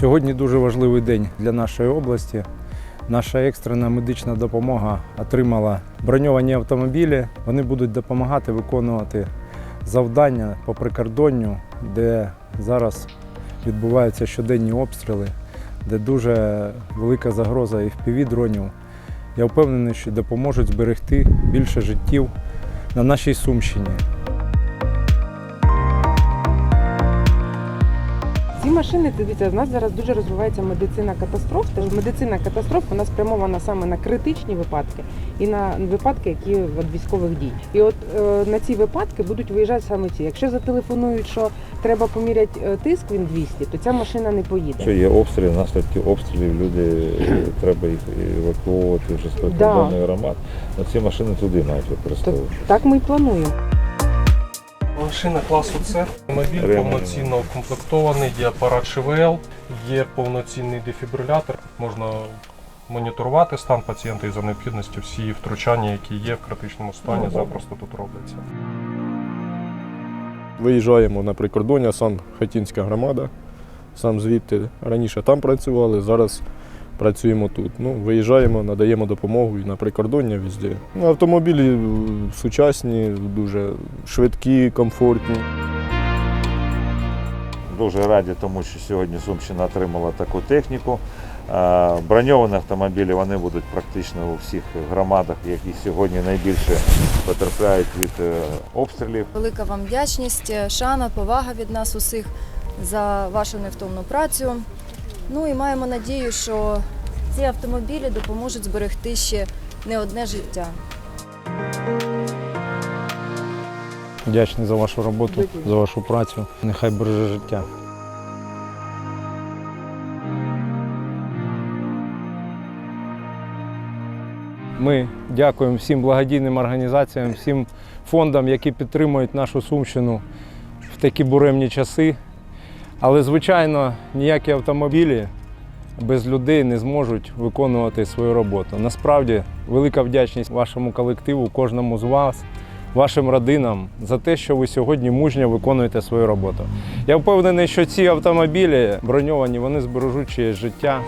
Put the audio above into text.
Сьогодні дуже важливий день для нашої області. Наша екстрена медична допомога отримала броньовані автомобілі. Вони будуть допомагати виконувати завдання по прикордонню, де зараз відбуваються щоденні обстріли, де дуже велика загроза і дронів. Я впевнений, що допоможуть зберегти більше життів на нашій Сумщині. Ці машини, дивіться, в нас зараз дуже розвивається медицина катастроф. Тож медицина катастроф вона спрямована саме на критичні випадки і на випадки, які від військових дій. І от е, на ці випадки будуть виїжджати саме ці. Якщо зателефонують, що треба поміряти е, тиск, він 200, то ця машина не поїде. Якщо є обстріли, наслідки обстрілів, люди е, треба їх евакуовувати вже з прикордонних громад. Ну, ці машини туди мають То використовувати. так ми і плануємо. Машина класу С. Мобіль повноцінно укомплектований, є апарат ШВЛ, є повноцінний дефібрилятор. Можна моніторувати стан пацієнта і за необхідності всі втручання, які є в критичному стані, запросто тут робляться. Виїжджаємо на прикордоння, сам Хатінська громада, сам звідти раніше там працювали, зараз працюємо тут. Ну, виїжджаємо, надаємо допомогу і на прикордоння везде. Ну, автомобілі е, сучасні, дуже швидкі, комфортні. Дуже раді, тому що сьогодні Сумщина отримала таку техніку. Е, Броньовані автомобілі вони будуть практично у всіх громадах, які сьогодні найбільше потерпляють від е, обстрілів. Велика вам вдячність, шана, повага від нас усіх за вашу невтомну працю. Ну і маємо надію, що ці автомобілі допоможуть зберегти ще не одне життя. Вдячний за вашу роботу, за вашу працю. Нехай береже життя. Ми дякуємо всім благодійним організаціям, всім фондам, які підтримують нашу Сумщину в такі буремні часи. Але, звичайно, ніякі автомобілі без людей не зможуть виконувати свою роботу. Насправді, велика вдячність вашому колективу, кожному з вас, вашим родинам за те, що ви сьогодні мужньо виконуєте свою роботу. Я впевнений, що ці автомобілі броньовані, вони збережуть чиєсь життя.